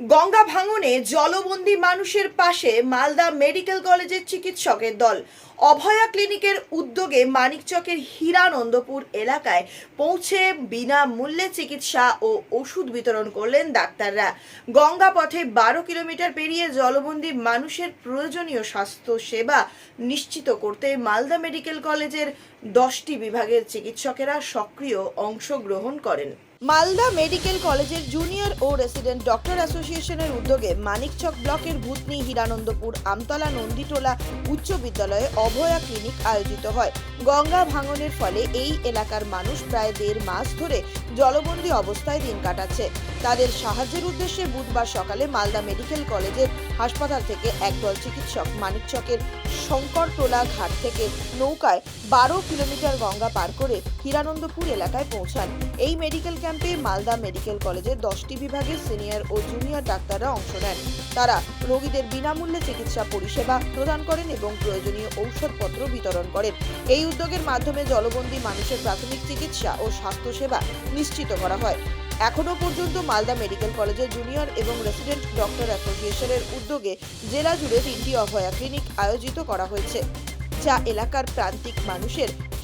গঙ্গা ভাঙনে জলবন্দী মানুষের পাশে মালদা মেডিকেল কলেজের চিকিৎসকের দল। অভয়া ক্লিনিকের উদ্যোগে মানিকচকের হীরানন্দপুর এলাকায় পৌঁছে বিনামূল্যে চিকিৎসা ও ওষুধ বিতরণ করলেন ডাক্তাররা। গঙ্গা পথে বারো কিলোমিটার পেরিয়ে জলবন্দী মানুষের প্রয়োজনীয় স্বাস্থ্য সেবা নিশ্চিত করতে মালদা মেডিকেল কলেজের দশটি বিভাগের চিকিৎসকেরা সক্রিয় অংশগ্রহণ করেন। মালদা মেডিকেল কলেজের জুনিয়র ও রেসিডেন্ট ডক্টর অ্যাসোসিয়েশনের উদ্যোগে মানিকচক ব্লকের ভূতনি হীরানন্দপুর আমতলা নন্দীটোলা উচ্চ বিদ্যালয়ে অভয়া ক্লিনিক আয়োজিত হয়। গঙ্গা ভাঙনের ফলে এই এলাকার মানুষ প্রায় দেড় মাস ধরে জলবন্দী অবস্থায় দিন কাটাচ্ছে। তাদের সাহায্যের উদ্দেশ্যে বুধবার সকালে মালদা মেডিকেল কলেজের হাসপাতাল থেকে একদল চিকিৎসক মানিকচকের শঙ্করটোলা ঘাট থেকে নৌকায় বারো কিলোমিটার গঙ্গা পার করে হীরানন্দপুর এলাকায় পৌঁছান। এই মেডিকেল ক্যাম্পে মালদা মেডিকেল কলেজের দশটি বিভাগের সিনিয়র ও জুনিয়র ডাক্তাররা অংশ নেন। তারা রোগীদের বিনামূল্যে চিকিৎসা পরিষেবা প্রদান করেন এবং প্রয়োজনীয় ঔষধপত্র বিতরণ করেন। এই উদ্যোগের মাধ্যমে জলবন্দী মানুষের প্রাথমিক চিকিৎসা ও স্বাস্থ্যসেবা নিশ্চিত করা হয়। এখনও পর্যন্ত মালদা মেডিকেল কলেজের জুনিয়র এবং রেসিডেন্ট ডক্টর অ্যাসোসিয়েশনের উদ্যোগে জেলা জুড়ে তিনটি অভয়া ক্লিনিক আয়োজিত করা হয়েছে, যা এলাকার প্রান্তিক মানুষের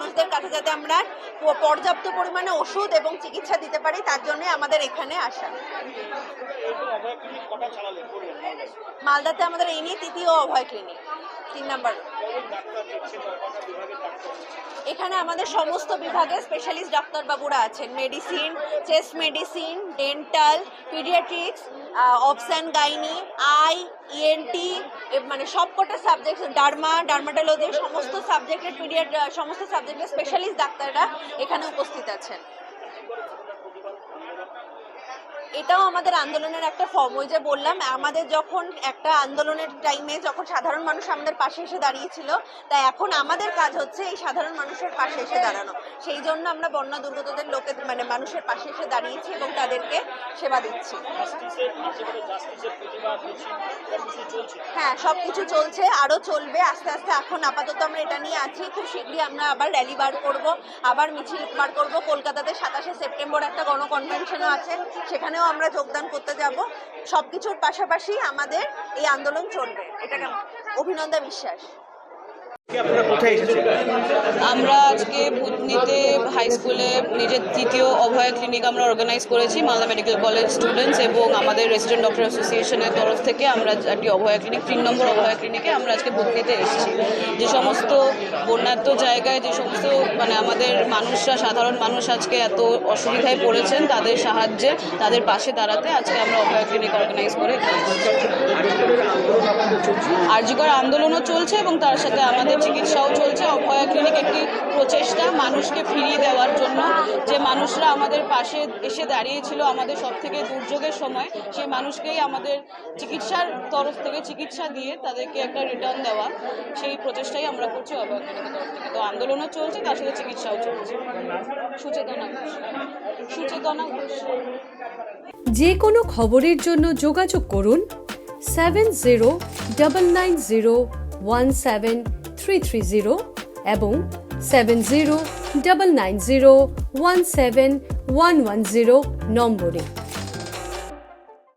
মানুষদের কাছে যাতে আমরা পর্যাপ্ত পরিমাণে ওষুধ এবং চিকিৎসা দিতে পারি, তার জন্য আমাদের এখানে আসা। মালদাতে আমাদের এই নিয়ে তৃতীয় অভয় ক্লিনিক, তিন নাম্বার। এখানে আমাদের সমস্ত বিভাগে স্পেশালিস্ট ডাক্তারবাবুরা আছেন। Medicine chest medicine dental paediatrics অপসান gynae eye ENT মানে সবকটা সাবজেক্ট ডার্মা ডার্মাটোলজি সমস্ত সাবজেক্টের পিডিয়াট সমস্ত সাবজেক্টের স্পেশালিস্ট ডাক্তাররা এখানে উপস্থিত আছেন। এটাও আমাদের আন্দোলনের একটা ফর্ম ওই যে বললাম, আমাদের যখন একটা আন্দোলনের টাইমে যখন সাধারণ মানুষ আমাদের পাশে এসে দাঁড়িয়েছিল, তাই এখন আমাদের কাজ হচ্ছে এই সাধারণ মানুষের পাশে এসে দাঁড়ানো। সেই জন্য আমরা বন্যা দুর্গতদের লোকের মানে মানুষের পাশে এসে দাঁড়িয়েছি এবং তাদেরকে সেবা দিচ্ছি। হ্যাঁ সব কিছু চলছে আরও চলবে, আস্তে আস্তে এখন আপাতত আমরা এটা নিয়ে আছি, খুব শীঘ্রই আমরা আবার র্যালি বার করব, আবার মিছিল বার করব। কলকাতাতে সাতাশে সেপ্টেম্বর একটা গণকনভেনশনও আছে সেখানেও আমরা যোগদান করতে যাব। সবকিছুর পাশাপাশি আমাদের এই আন্দোলন চলবে। এটা? অভিনন্দা বিশ্বাস। আমরা আজকে বুথনিতে হাই স্কুলে নিজের তৃতীয় অভয়া ক্লিনিক আমরা অর্গানাইজ করেছি, মালদা মেডিকেল কলেজ স্টুডেন্টস এবং আমাদের রেসিডেন্ট ডক্টর অ্যাসোসিয়েশনের তরফ থেকে আমরা একটি অভয়া ক্লিনিক তিন নম্বর অভয়া ক্লিনিকে আমরা আজকে বুথনিতে এসেছি। যে সমস্ত বন্যাত্ম জায়গায়, যে সমস্ত মানে আমাদের মানুষরা, সাধারণ মানুষ আজকে এত অসুবিধায় পড়েছেন, তাদের সাহায্যে, তাদের পাশে দাঁড়াতে আজকে আমরা অভয়া ক্লিনিক অর্গানাইজ করে আর্যিকর আন্দোলনও চলছে এবং তার সাথে আমাদের চিকিৎসাও চলছে। অভয়া ক্লিনিক একটি প্রচেষ্টা মানুষকে ফিরিয়ে দেওয়ার জন্য। যে মানুষরা আমাদের পাশে এসে দাঁড়িয়েছিল আমাদের সব থেকে দুর্যোগের সময়, সেই মানুষকেই আমাদের চিকিৎসার তরফ থেকে চিকিৎসা দিয়ে তাদেরকে একটা রিটার্ন দেওয়া। সেই প্রচেষ্টাই আমরা করছি অভয়া ক্লিনিকের তরফ থেকে। তো আন্দোলনও চলছে, তার সাথে চিকিৎসাও চলছে। সুচেতনা সুচেতনা যে কোনো খবরের জন্য যোগাযোগ করুন seven zero double nine zero one seven three three zero এবং seven zero double nine zero one seven one one zero নম্বরে।